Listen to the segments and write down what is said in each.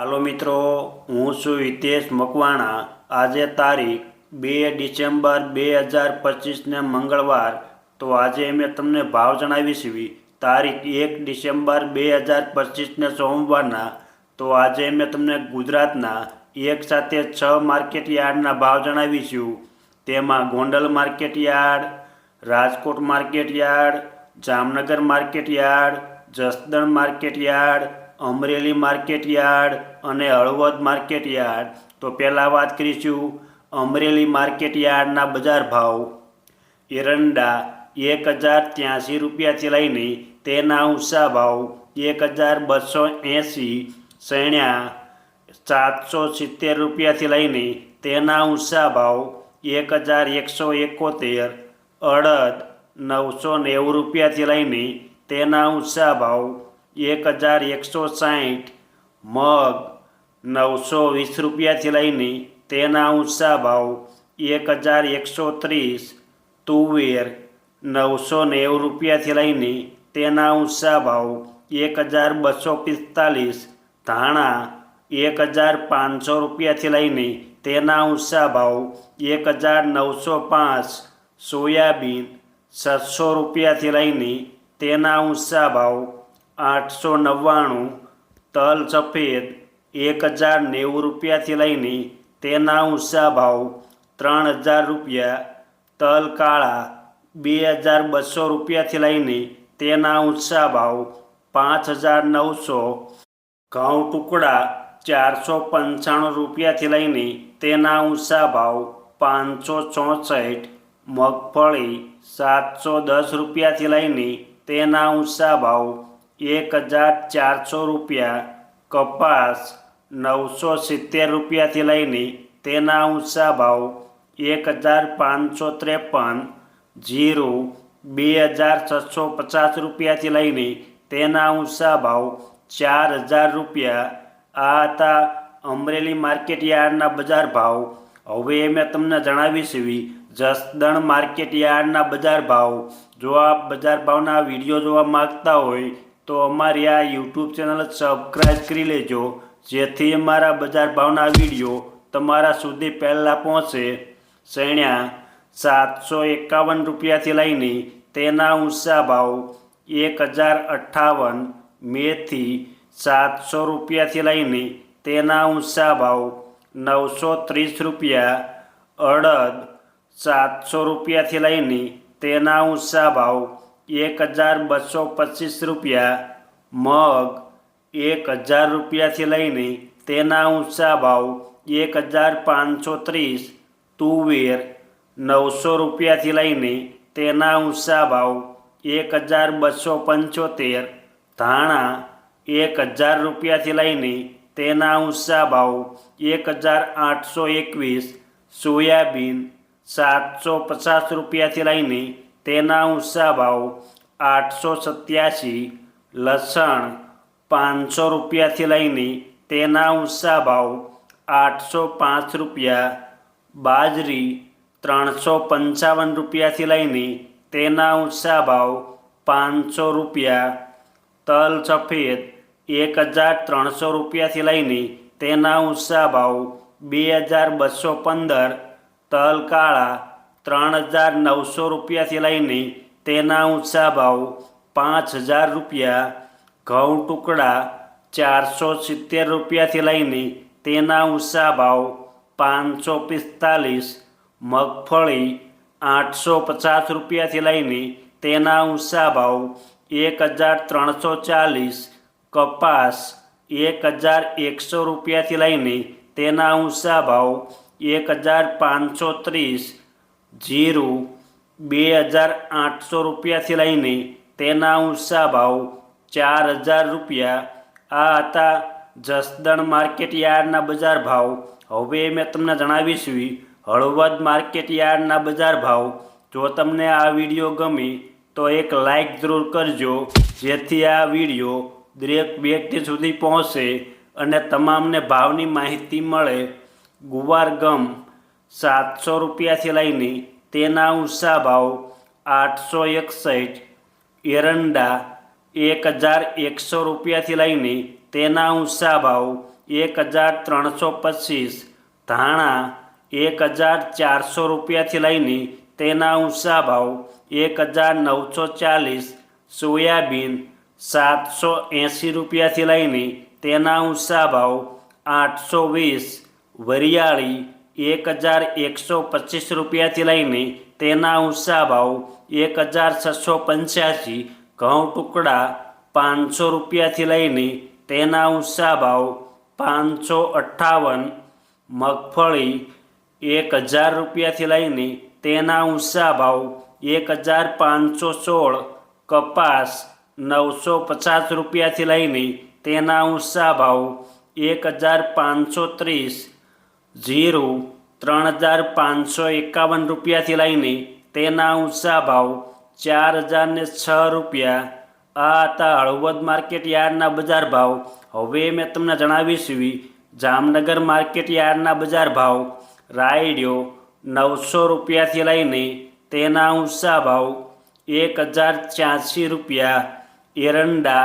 હાલો મિત્રો, હું છું હિતેશ મકવાણા. આજે તારીખ બે ડિસેમ્બર બે હજાર પચીસને મંગળવાર. તો આજે મેં તમને ભાવ જણાવીશું તારીખ એક ડિસેમ્બર બે હજાર પચીસને સોમવારના. તો આજે મેં તમને ગુજરાતના એક સાથે છ માર્કેટ યાર્ડના ભાવ જણાવીશું. તેમાં Gondal market yard, Rajkot market yard, Jamnagar market yard, Jasdan market yard Amreli market yard અને હળવદ માર્કેટ યાર્ડ. તો પહેલાં વાત કરીશું અમરેલી માર્કેટ યાર્ડના બજાર ભાવ. એરંડા એક હજાર ત્યાંસી રૂપિયાથી લઈને તેના ઊંચા ભાવ એક હજાર બસો એંસી સૈણ્યા સાતસો સિત્તેર રૂપિયાથી લઈને તેના ઊંચા ભાવ એક હજાર એકસો એકોતેર, અડદ નવસો નેવું રૂપિયાથી લઈને તેના ઊંચા ભાવ એક હજાર એકસો સાઠ મગ નવસો વીસ રૂપિયાથી લઈને તેના ઊંચા ભાવ એક હજાર એકસો ત્રીસ, તુવેર નવસો નેવું રૂપિયાથી લઈને તેના ઊંચા ભાવ એક હજાર બસો પિસ્તાલીસ, ધાણા એક હજાર પાંચસો રૂપિયાથી લઈને તેના ઊંચા ભાવ એક હજાર નવસો પાંચ, સોયાબીન સાતસો રૂપિયાથી લઈને તેના ઊંચા ભાવ આઠસો નવ્વાણું તલ સફેદ એક હજાર નેવું રૂપિયાથી લઈને તેના ઊંચા ભાવ ત્રણ હજાર રૂપિયા, તલ કાળા બે હજાર બસો રૂપિયાથી લઈને તેના ઊંચા ભાવ પાંચ હજાર નવસો, ઘઉં ટુકડા ચારસો પંચાણું રૂપિયાથી લઈને તેના ઊંચા ભાવ પાંચસો ચોસઠ, મગફળી સાતસો દસ રૂપિયાથી લઈને તેના ઊંચા ભાવ એક હજાર ચારસો રૂપિયા કપાસ નવસો સિત્તેર રૂપિયાથી લઈને તેના ઊંચા ભાવ એક હજાર પાંચસો ત્રેપન, જીરું બે હજાર છસો પચાસ રૂપિયાથી લઈને તેના ઊંચા ભાવ ચાર હજાર રૂપિયા. આ હતા અમરેલી માર્કેટ યાર્ડના બજાર ભાવ. હવે મેં તમને જણાવીશું જસદણ માર્કેટ યાર્ડના બજાર ભાવ. જો આપ બજાર ભાવના વીડિયો જોવા માગતા હોય તો અમારી આ યુટ્યુબ ચેનલ સબસ્ક્રાઈબ કરી લેજો, જેથી અમારા બજાર ભાવના વીડિયો તમારા સુધી પહેલાં પહોંચે. શેણ્યા સાતસો એકાવન રૂપિયાથી લઈને તેના ઊંચા ભાવ એક હજાર અઠ્ઠાવન મેથી સાતસો રૂપિયાથી લઈને તેના ઊંચા ભાવ નવસો ત્રીસ રૂપિયા, અડદ સાતસો રૂપિયાથી લઈને તેના ઊંચા ભાવ એક હજાર બસો પચીસ રૂપિયા, મગ એક હજાર રૂપિયાથી લઈને તેના ઊંચા ભાવ એક હજાર પાંચસો ત્રીસ, તુવેર નવસો રૂપિયાથી લઈને તેના ઊંચા ભાવ એક હજાર બસો પંચોતેર, ધાણા એક હજાર રૂપિયાથી લઈને તેના ઊંચા ભાવ એક હજાર આઠસો એકવીસ, સોયાબીન સાતસો પચાસ રૂપિયાથી લઈને તેના ઊંચા ભાવ આઠસો સત્યાસી લસણ પાંચસો રૂપિયાથી લઈને તેના ઊંચા ભાવ આઠસો પાંચ રૂપિયા, બાજરી ત્રણસો પંચાવન રૂપિયાથી લઈને તેના ઊંચા ભાવ પાંચસો રૂપિયા, તલ સફેદ એક હજાર ત્રણસો રૂપિયાથી લઈને તેના ઊંચા ભાવ બે હજાર બસો પંદર, તલ કાળા ત્રણ હજાર નવસો રૂપિયાથી લઈને તેના ઊંચા ભાવ પાંચ હજાર રૂપિયા, ઘઉં ટુકડા ચારસો સિત્તેર રૂપિયાથી લઈને તેના ઊંચા ભાવ પાંચસો પિસ્તાલીસ, મગફળી આઠસો પચાસ રૂપિયાથી લઈને તેના ઊંચા ભાવ એક હજાર ત્રણસો ચાલીસ, કપાસ એક હજાર એકસો રૂપિયાથી લઈને તેના ઊંચા ભાવ એક હજાર પાંચસો ત્રીસ જીરું બે હજાર આઠસો રૂપિયાથી લઈને તેના ઊંચા ભાવ ચાર હજાર રૂપિયા. આ હતા જસદણ માર્કેટ યાર્ડના બજાર ભાવ. હવે મેં તમને જણાવીશું હળવદ માર્કેટ યાર્ડના બજાર ભાવ. જો તમને આ વીડિયો ગમે, તો એક લાઈક જરૂર કરજો, જેથી આ વીડિયો દરેક વ્યક્તિ સુધી પહોંચે અને તમામને ભાવની માહિતી મળે. ગુવાર ગમ સાતસો રૂપિયાથી લઈને તેના ઊંચા ભાવ આઠસો એકસઠ, એરંડા એક હજાર એકસો રૂપિયાથી લઈને તેના ઊંચા ભાવ એક હજાર ત્રણસો પચીસ, ધાણા એક હજાર ચારસો રૂપિયાથી લઈને તેના ઊંચા ભાવ એક હજાર નવસો ચાલીસ, સોયાબીન સાતસો એંસી રૂપિયાથી લઈને તેના ઊંચા ભાવ આઠસો વીસ, વરિયાળી એક હજાર એકસો પચીસ રૂપિયાથી લઈને તેના ઊંચા ભાવ એક હજાર છસો પંચ્યાસી, ઘઉં ટુકડા પાંચસો રૂપિયાથી લઈને તેના ઊંચા ભાવ પાંચસો અઠ્ઠાવન, મગફળી એક હજાર રૂપિયાથી લઈને તેના ઊંચા ભાવ એક હજાર પાંચસો સોળ, કપાસ નવસો પચાસ રૂપિયાથી લઈને તેના ઊંચા ભાવ એક હજાર પાંચસો ત્રીસ જીરું ત્રણ હજાર પાંચસો એકાવન રૂપિયાથી લઈને તેના ઊંચા ભાવ ચાર હજારને છ રૂપિયા. આ હતા હળવદ માર્કેટ યાર્ડના બજાર ભાવ. હવે મેં તમને જણાવીશું જામનગર માર્કેટ યાર્ડના બજાર ભાવ રાયડિયો નવસો રૂપિયાથી લઈને તેના ઊંચા ભાવ એક હજાર છ્યાસી રૂપિયા. એરંડા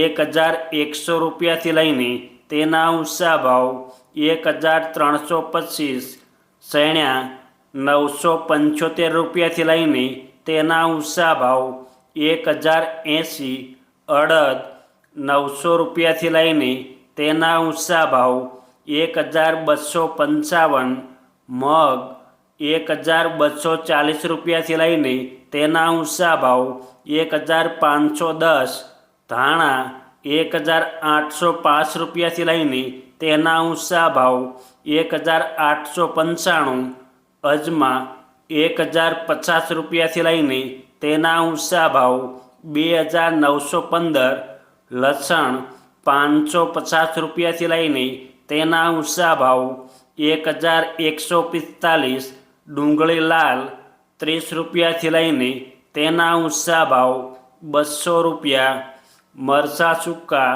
એક હજાર એકસો રૂપિયાથી લઈને તેના ઊંચા ભાવ એક હજાર ત્રણસો પચીસ સૈણ્યા નવસો પંચોતેર રૂપિયાથી લઈને તેના ઊંચા ભાવ એક હજાર એંસી અડદ નવસો રૂપિયાથી લઈને તેના ઊંચા ભાવ એક હજાર બસો પંચાવન મગ એક હજાર બસો ચાલીસ રૂપિયાથી લઈને તેના ઊંચા ભાવ એક હજાર પાંચસો દસ ધાણા એક હજાર આઠસો પાંચ રૂપિયાથી લઈને તેના ઊંચા ભાવ એક હજાર આઠસો પંચાણું, અજમા એક હજાર પચાસ રૂપિયાથી લઈને તેના ઊંચા ભાવ બે હજાર નવસો પંદર, લસણ પાંચસો પચાસ રૂપિયાથી લઈને તેના ઊંચા ભાવ એક હજાર એકસો પિસ્તાલીસ, ડુંગળી લાલ ત્રીસ રૂપિયાથી લઈને તેના ઊંચા ભાવ બસો રૂપિયા મરસા સૂકા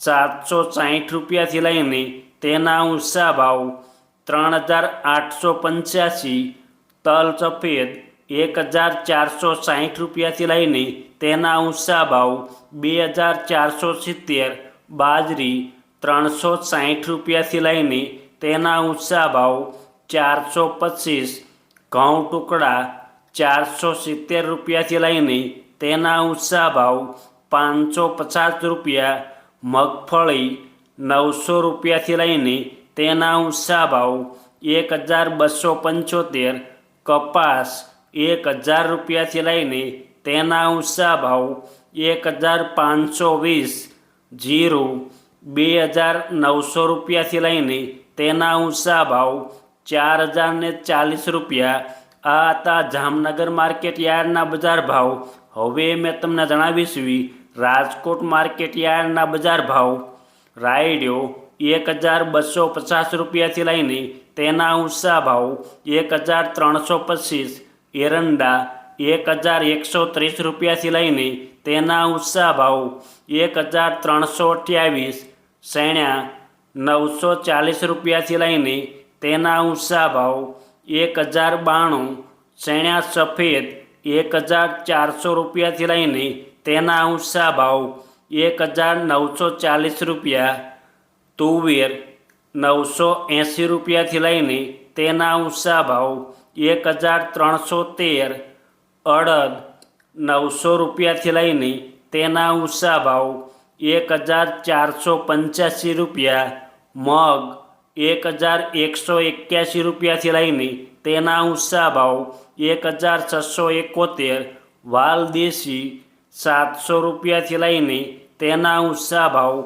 સાતસો સાહીઠ રૂપિયાથી લઈને તેના ઊંચા ભાવ ત્રણ હજાર આઠસો પંચ્યાસી, તલ સફેદ એક હજાર ચારસો સાહીઠ રૂપિયાથી લઈને તેના ઊંચા ભાવ બે હજાર ચારસો સિત્તેર, બાજરી ત્રણસો સાહીઠ રૂપિયાથી લઈને તેના ઊંચા ભાવ ચારસો પચીસ, ઘઉં ટુકડા ચારસો સિત્તેર રૂપિયાથી લઈને તેના ઊંચા ભાવ પાંચસો પચાસ રૂપિયા મગફળી નવસો રૂપિયાથી લઈને તેના ઊંચા ભાવ એક હજાર બસો પંચોતેર, કપાસ એક હજાર રૂપિયાથી લઈને તેના ઊંચા ભાવ એક હજાર પાંચસો વીસ, જીરું બે હજાર નવસો રૂપિયાથી લઈને તેના ઊંચા ભાવ ચાર હજારને ચાલીસ રૂપિયા. આ હતા જામનગર માર્કેટ યાર્ડના બજાર ભાવ. હવે મેં તમને જણાવીશ રાજકોટ માર્કેટ યાર્ડના બજાર ભાવ, રાયડિયો એક હજાર બસો પચાસ રૂપિયાથી લઈને તેના ઊંચા ભાવ એક હજાર ત્રણસો પચીસ, એરંડા એક હજાર એકસો ત્રીસ રૂપિયાથી લઈને તેના ઊંચા ભાવ એક હજાર ત્રણસો અઠ્યાવીસ શેણ્યા નવસો ચાલીસ રૂપિયાથી લઈને તેના ઊંચા ભાવ એક હજાર બાણું શેણ્યા સફેદ એક હજાર ચારસો રૂપિયાથી લઈને તેના ઊંચા ભાવ એક હજાર નવસો ચાલીસ રૂપિયા, તુવેર નવસો એંસી રૂપિયાથી લઈને તેના ઊંચા ભાવ એક હજાર ત્રણસો તેર, અડદ નવસો રૂપિયાથી લઈને તેના ઊંચા ભાવ એક હજાર ચારસો પંચ્યાસી રૂપિયા, મગ એક હજાર એકસો એક્યાસી રૂપિયાથી લઈને તેના ઊંચા ભાવ એક હજાર છસો એકોતેર વાલ દેશી સાતસો રૂપિયાથી લઈને તેના ઊંચા ભાવ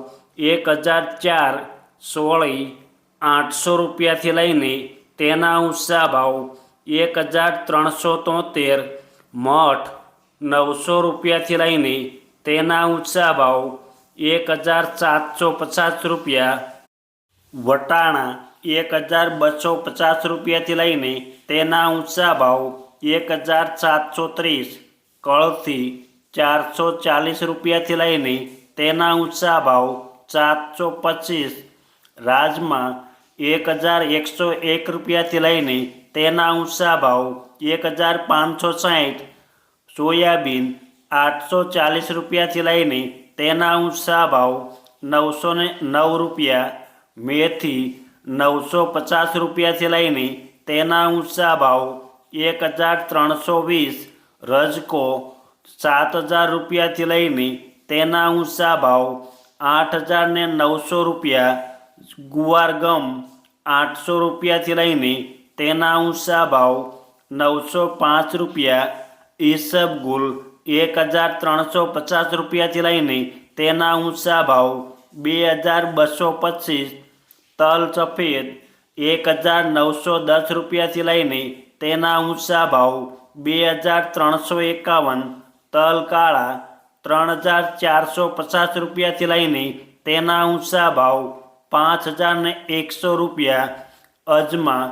એક હજાર ચાર, સોળી, આઠસો રૂપિયાથી લઈને તેના ઊંચા ભાવ એક હજાર ત્રણસો તોતેર, મઠ નવસો રૂપિયાથી લઈને તેના ઊંચા ભાવ એક હજાર સાતસો પચાસ રૂપિયા, વટાણા એક હજાર બસો પચાસ રૂપિયાથી લઈને તેના ઊંચા ભાવ એક હજાર સાતસો ત્રીસ, કળથી ચારસો ચાલીસ રૂપિયાથી લઈને તેના ઊંચા ભાવ સાતસો પચીસ, રાજમાં એક હજાર એકસો એક રૂપિયાથી લઈને તેના ઊંચા ભાવ એક હજાર પાંચસો સાહીઠ સોયાબીન આઠસો ચાલીસ રૂપિયાથી લઈને તેના ઊંચા ભાવ નવસો નવ રૂપિયા, મેથી નવસો પચાસ રૂપિયાથી લઈને તેના ઊંચા ભાવ એક હજાર ત્રણસો વીસ, રજકો સાત હજાર રૂપિયાથી લઈને તેના ઊંચા ભાવ આઠ હજાર ને નવસો રૂપિયા, ગુવાર ગમ આઠસો રૂપિયાથી લઈને તેના ઊંચા ભાવ નવસો પાંચ રૂપિયા ઈસબગુલ એક હજાર ત્રણસો પચાસ રૂપિયાથી લઈને તેના ઊંચા ભાવ બે હજાર બસો પચીસ, તલ સફેદ એક હજાર નવસો દસ રૂપિયાથી લઈને તેના ઊંચા ભાવ બે હજાર ત્રણસો એકાવન તલ કાળા ત્રણ હજાર ચારસો પચાસ રૂપિયાથી લઈને તેના ઊંચા ભાવ પાંચ હજાર ને એકસો રૂપિયા, અજમા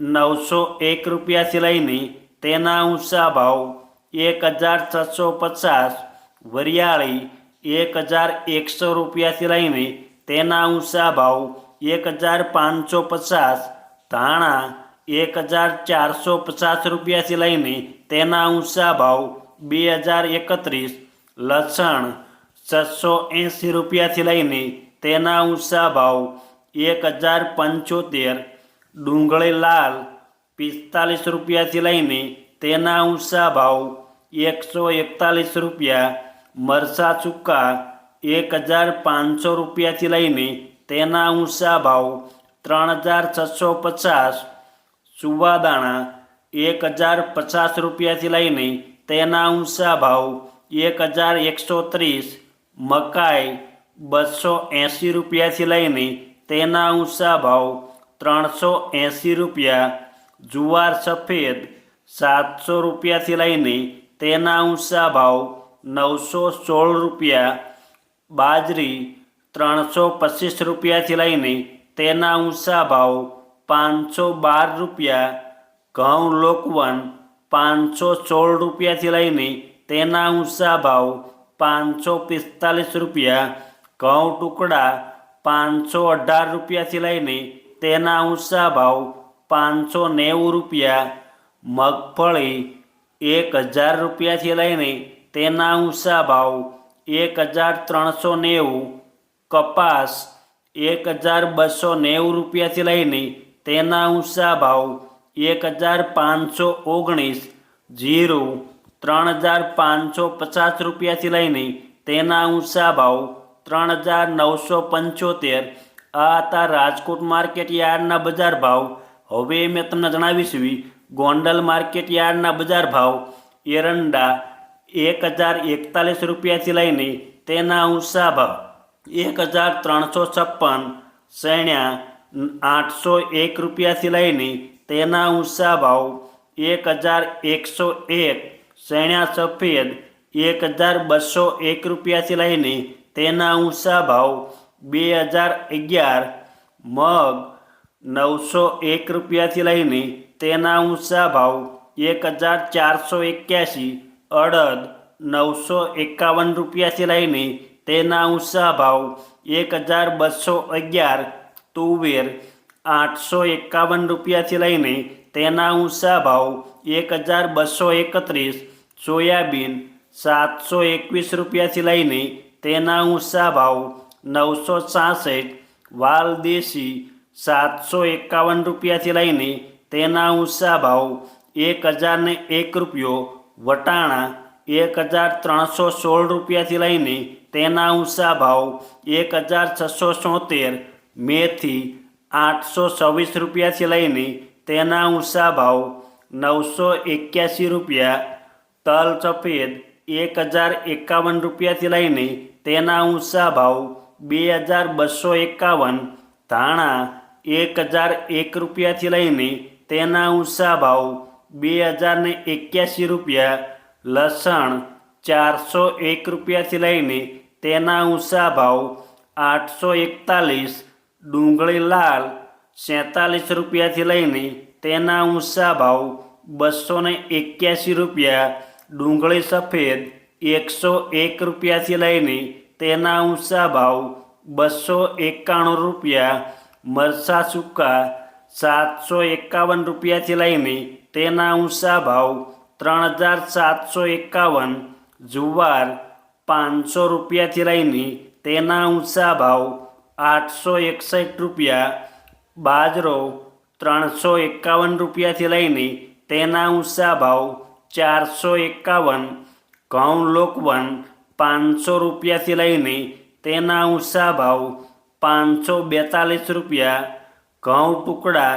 નવસો એક રૂપિયાથી લઈને તેના ઊંચા ભાવ એક હજાર છસો પચાસ, વરિયાળી એક હજાર એકસો રૂપિયાથી લઈને તેના ઊંચા ભાવ એક હજાર પાંચસો પચાસ, ધાણા એક હજાર ચારસો પચાસ રૂપિયાથી લઈને તેના ઊંચા ભાવ બે હજાર એકત્રીસ લસણ છસો એંસી રૂપિયાથી લઈને તેના ઊંચા ભાવ એક હજાર પંચોતેર, ડુંગળી લાલ પિસ્તાલીસ રૂપિયાથી લઈને તેના ઊંચા ભાવ એકસો એકતાલીસ રૂપિયા મરસા ચૂકા એક હજાર પાંચસો રૂપિયાથી લઈને તેના ઊંચા ભાવ ત્રણ હજાર છસો પચાસ, સુવાદાણા એક હજાર પચાસ રૂપિયાથી લઈને તેના ઊંચા ભાવ એક હજાર એકસો ત્રીસ, મકાઈ બસો એંસી રૂપિયાથી લઈને તેના ઊંચા ભાવ ત્રણસો એંસી રૂપિયા, જુવાર સફેદ સાતસો રૂપિયાથી લઈને તેના ઊંચા ભાવ નવસો સોળ રૂપિયા, બાજરી ત્રણસો પચીસ રૂપિયાથી લઈને તેના ઊંચા ભાવ પાંચસો બાર રૂપિયા, ઘઉં લોકવન પાંચસો સોળ રૂપિયાથી લઈને તેના ઊંચા ભાવ પાંચસો પિસ્તાલીસ રૂપિયા, ઘઉં ટુકડા પાંચસો અઢાર રૂપિયાથી લઈને તેના ઊંચા ભાવ પાંચસો નેવું રૂપિયા, મગફળી એક હજાર રૂપિયાથી લઈને તેના ઊંચા ભાવ એક હજાર ત્રણસો નેવું, કપાસ એક હજાર બસો નેવું રૂપિયાથી લઈને તેના ઊંચા ભાવ એક હજાર પાંચસો ઓગણીસ જીરું ત્રણ હજાર પાંચસો પચાસ રૂપિયાથી લઈને તેના ઊંચા ભાવ ત્રણ હજાર નવસો પંચોતેર. આ હતા રાજકોટ માર્કેટ યાર્ડના બજાર ભાવ. હવે મેં તમને જણાવીશું ગોંડલ માર્કેટ યાર્ડના બજાર ભાવ. એરંડા એક હજાર એકતાલીસ રૂપિયાથી લઈને તેના ઊંચા ભાવ. એક હજાર ત્રણસો છપ્પન. શેણ્યા આઠસો એક રૂપિયાથી લઈને તેના ઊંચા ભાવ એક હજાર એકસો એક શેણ્યા સફેદ એક હજાર બસો એક રૂપિયાથી લઈને તેના ઊંચા ભાવ બે હજાર અગિયાર, મગ નવસો એક રૂપિયાથી લઈને તેના ઊંચા ભાવ એક હજાર ચારસો એક્યાસી, અડદ નવસો એકાવન રૂપિયાથી લઈને તેના ઊંચા ભાવ એક હજાર બસો અગિયાર, તુવેર આઠસો એકાવન રૂપિયાથી લઈને તેના ઊંચા ભાવ એક હજાર બસો એકત્રીસ, સોયાબીન સાતસો એકવીસ રૂપિયાથી લઈને તેના ઊંચા ભાવ નવસો છાસઠ વાલ દેશી સાતસો એકાવન રૂપિયાથી લઈને તેના ઊંચા ભાવ એક હજારને એક રૂપિયો, વટાણા એક હજાર ત્રણસો સોળ રૂપિયાથી લઈને તેના ઊંચા ભાવ એક હજાર છસો સોતેર, મેથી આઠસો છવ્વીસ રૂપિયાથી લઈને તેના ઊંચા ભાવ નવસો એક્યાસી રૂપિયા, તલ સફેદ એક હજાર એકાવન રૂપિયાથી લઈને તેના ઊંચા ભાવ બે હજાર બસો એકાવન, ધાણા એક હજાર એક રૂપિયાથી લઈને તેના ઊંચા ભાવ બે હજારને એક્યાસી રૂપિયા, લસણ ચારસો એક રૂપિયાથી લઈને તેના ઊંચા ભાવ આઠસો એકતાલીસ ડુંગળી લાલ સેતાલીસ રૂપિયાથી લઈને તેના ઊંચા ભાવ બસો ને એક્યાસી રૂપિયા, ડુંગળી સફેદ એકસો એક રૂપિયાથી લઈને તેના ઊંચા ભાવ બસો એકાણું રૂપિયા મરસા સૂકા સાતસો એકાવન રૂપિયાથી લઈને તેના ઊંચા ભાવ ત્રણ હજાર સાતસો એકાવન, જુવાર પાંચસો રૂપિયાથી લઈને તેના ઊંચા ભાવ આઠસો એકસઠ રૂપિયા, બાજરો ત્રણસો એકાવન રૂપિયાથી લઈને તેના ઊંચા ભાવ ચારસો એકાવન, ઘઉં લોકવન પાંચસો રૂપિયાથી લઈને તેના ઊંચા ભાવ પાંચસો બેતાલીસ રૂપિયા, ઘઉં ટુકડા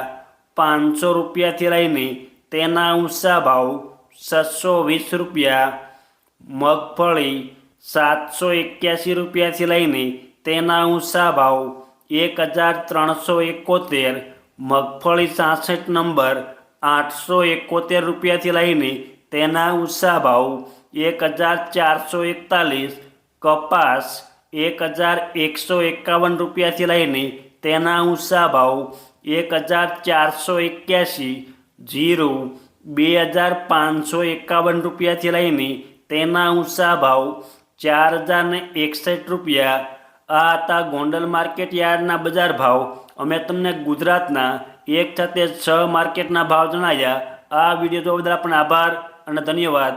પાંચસો રૂપિયાથી લઈને તેના ઊંચા ભાવ છસો વીસ રૂપિયા, મગફળી સાતસો એક્યાસી રૂપિયાથી લઈને તેના ઊંચા ભાવ એક હજાર ત્રણસો એકોતેર, મગફળી સાસઠ નંબર આઠસો એકોતેર રૂપિયાથી લઈને તેના ઊંચા ભાવ એક હજાર ચારસો એકતાલીસ, કપાસ એક હજાર એકસો એકાવન રૂપિયાથી લઈને તેના ઊંચા ભાવ એક હજાર ચારસો એક્યાસી, જીરું બે હજાર પાંચસો એકાવન રૂપિયાથી લઈને તેના ઊંચા ભાવ ચાર હજાર ને એકસઠ રૂપિયા આ હતા ગોંડલ માર્કેટ યાર્ડના બજાર ભાવ. અમે તમને ગુજરાતના એક સાથે છ માર્કેટના ભાવ જણાવ્યા. આ વીડિયો જોવા બદલ આપણને આભાર અને ધન્યવાદ.